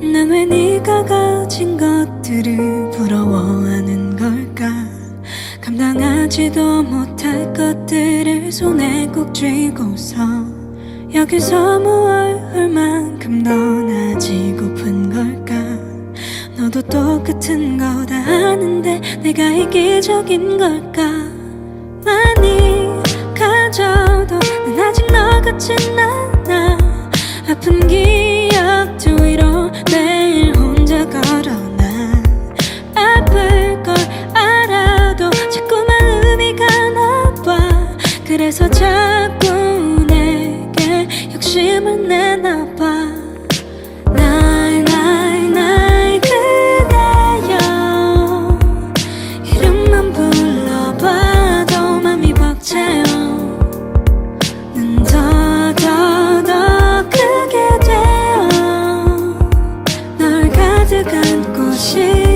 난왜 네가 가진 것들을 부러워하는 걸까? 감당하지도 못할 것들을 손에 꼭 쥐고서 여기서 무얼 할 만큼 넌 걸까 너도 똑같은 거 다 아는데 내가 이기적인 걸까? 많이 가져도 난 아직 너 같진 않아. 아픈 기억 뒤로 매일 혼자 걸어 난 아플 걸 알아도 자꾸 마음이 가나 봐. 그래서 자꾸 내게 욕심을 내나 봐. 시간 꽃이